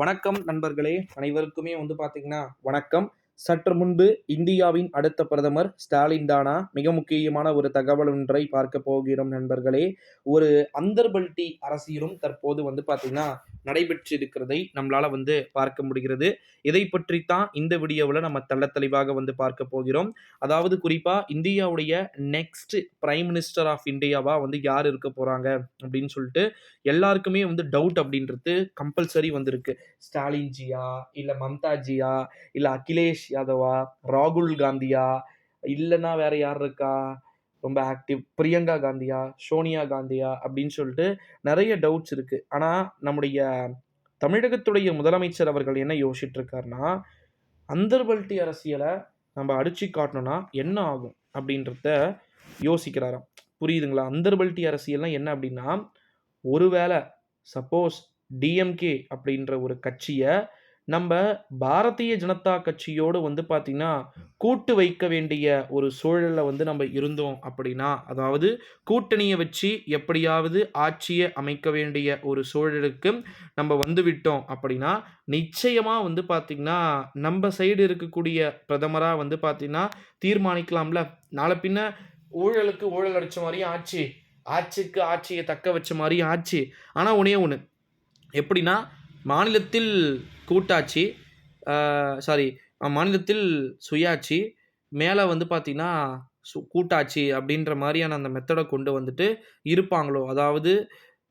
வணக்கம் நண்பர்களே அனைவருக்குமே வந்து பார்த்தீங்கன்னா வணக்கம். சற்று முன்பு இந்தியாவின் அடுத்த பிரதமர் ஸ்டாலின் தானா? மிக முக்கியமான ஒரு தகவல் ஒன்றை பார்க்க போகிறோம் நண்பர்களே. ஒரு அந்தர்பல்டி அரசியலும் தற்போது வந்து பார்த்தீங்கன்னா நடைபெற்றிருக்கிறதை நம்மளால வந்து பார்க்க முடிகிறது. இதை பற்றி தான் இந்த வீடியோவில் நம்ம தெள்ள தெளிவாக வந்து பார்க்க போகிறோம். அதாவது குறிப்பாக இந்தியாவுடைய நெக்ஸ்ட் பிரைம் மினிஸ்டர் ஆஃப் இந்தியாவா வந்து யார் இருக்க போகிறாங்க அப்படின்னு சொல்லிட்டு எல்லாருக்குமே வந்து டவுட் அப்படின்றது கம்பல்சரி வந்திருக்கு. ஸ்டாலின் ஜியா இல்லை மம்தா ஜியா இல்லை அகிலேஷ் யாதவா? ராகுல் காந்தியா? இல்லைன்னா வேற யார் இருக்கா? ரொம்ப ஆக்டிவ் பிரியங்கா காந்தியா? சோனியா காந்தியா? அப்படின்னு சொல்லிட்டு நிறைய டவுட்ஸ் இருக்குது ஆனால் நம்முடைய தமிழகத்துடைய முதலமைச்சர் அவர்கள் என்ன யோசிச்சுட்டு இருக்காருன்னா அந்தர்பல்ட்டி அரசியலை நம்ம அடிச்சு காட்டணும்னா என்ன ஆகும் அப்படின்றத யோசிக்கிறாராம். புரியுதுங்களா? அந்தர்பல்ட்டி அரசியல்னா என்ன அப்படின்னா ஒருவேளை சப்போஸ் டிஎம்கே அப்படின்ற ஒரு கட்சியை நம்ம பாரதிய ஜனதா கட்சியோடு வந்து பார்த்திங்கன்னா கூட்டு வைக்க வேண்டிய ஒரு சூழலில் வந்து நம்ம இருந்தோம் அப்படின்னா அதாவது கூட்டணியை வச்சு எப்படியாவது ஆட்சியை அமைக்க வேண்டிய ஒரு சூழலுக்கு நம்ம வந்துவிட்டோம் அப்படின்னா நிச்சயமாக வந்து பார்த்திங்கன்னா நம்ம சைடு இருக்கக்கூடிய பிரதமராக வந்து பார்த்திங்கன்னா தீர்மானிக்கலாம்ல. நாளை பின்ன ஊழலுக்கு ஊழல் அடித்த மாதிரியும் ஆச்சு. ஆட்சிக்கு ஆட்சியை தக்க வச்ச மாதிரியும் ஆச்சு. ஆனால் ஒன்றே ஒன்று எப்படின்னா மாநிலத்தில் கூட்டாட்சி சாரி மாநிலத்தில் சுயாட்சி மேலே வந்து பார்த்திங்கன்னா சு கூட்டாட்சி அப்படின்ற மாதிரியான அந்த மெத்தடை கொண்டு வந்துட்டு இருப்பாங்களோ? அதாவது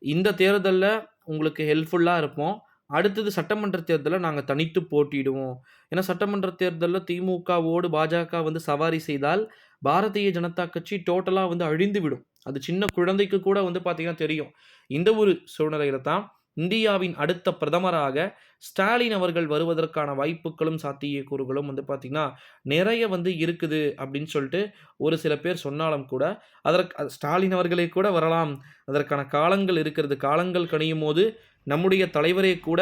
இந்த தேர்தலில் உங்களுக்கு ஹெல்ப்ஃபுல்லாக இருப்போம். அடுத்தது சட்டமன்ற தேர்தலில் நாங்கள் தனித்து போட்டியிடுவோம். ஏன்னா சட்டமன்ற தேர்தலில் திமுகவோடு பாஜக வந்து சவாரி செய்தால் பாரதிய ஜனதா கட்சி டோட்டலாக வந்து அழிந்து விடும். அது சின்ன குழந்தைக்கு கூட வந்து பார்த்திங்கன்னா தெரியும். இந்த ஒரு சூழ்நிலையில தான் இந்தியாவின் அடுத்த பிரதமராக ஸ்டாலின் அவர்கள் வருவதற்கான வாய்ப்புகளும் சாத்தியக்கூறுகளும் வந்து பார்த்திங்கன்னா நிறைய வந்து இருக்குது அப்படின்னு சொல்லிட்டு ஒரு சில பேர் சொன்னாலும் கூட அதற்கு ஸ்டாலின் அவர்களே கூட வரலாம். அதற்கான காலங்கள் இருக்கிறது. காலங்கள் கணியும் போது நம்முடைய தலைவரே கூட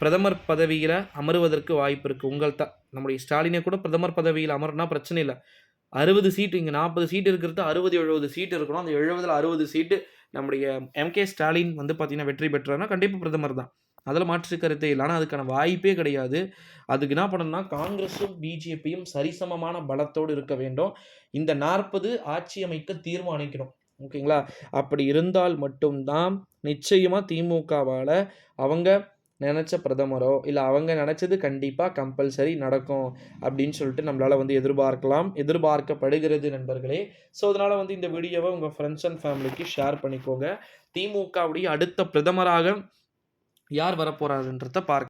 பிரதமர் பதவியில் அமருவதற்கு வாய்ப்பு இருக்குது உங்கள் த நம்முடைய ஸ்டாலினை கூட பிரதமர் பதவியில் அமர்னா பிரச்சனை இல்லை. அறுபது சீட்டு இங்கே நாற்பது சீட்டு இருக்கிறது அறுபது எழுபது சீட்டு இருக்கணும். அந்த எழுபதில் அறுபது சீட்டு நம்முடைய எம்கே ஸ்டாலின் வந்து பார்த்திங்கன்னா வெற்றி பெற்றார்னா கண்டிப்பாக பிரதமர் தான். அதில் மாற்று கருத்தே இல்லை. ஆனால் அதுக்கான வாய்ப்பே கிடையாது. அதுக்கு என்ன பண்ணணும்னா காங்கிரஸும் பிஜேபியும் சரிசமமான பலத்தோடு இருக்க வேண்டும். இந்த நாற்பது ஆட்சி அமைக்க தீர்மானிக்கணும். ஓகேங்களா? அப்படி இருந்தால் மட்டும்தான் நிச்சயமாக திமுகவால் அவங்க நினச்ச பிரதமரோ இல்லை அவங்க நினச்சது கண்டிப்பாக கம்பல்சரி நடக்கும் அப்படின்னு சொல்லிட்டு நம்மளால் வந்து எதிர்பார்க்கலாம் எதிர்பார்க்கப்படுகிறது நண்பர்களே. ஸோ அதனால் வந்து இந்த வீடியோவை உங்கள் ஃப்ரெண்ட்ஸ் அண்ட் ஃபேமிலிக்கு ஷேர் பண்ணிக்கோங்க. திமுகவுடைய அடுத்த பிரதமராக யார் வரப்போகிறாருன்றத பார்க்க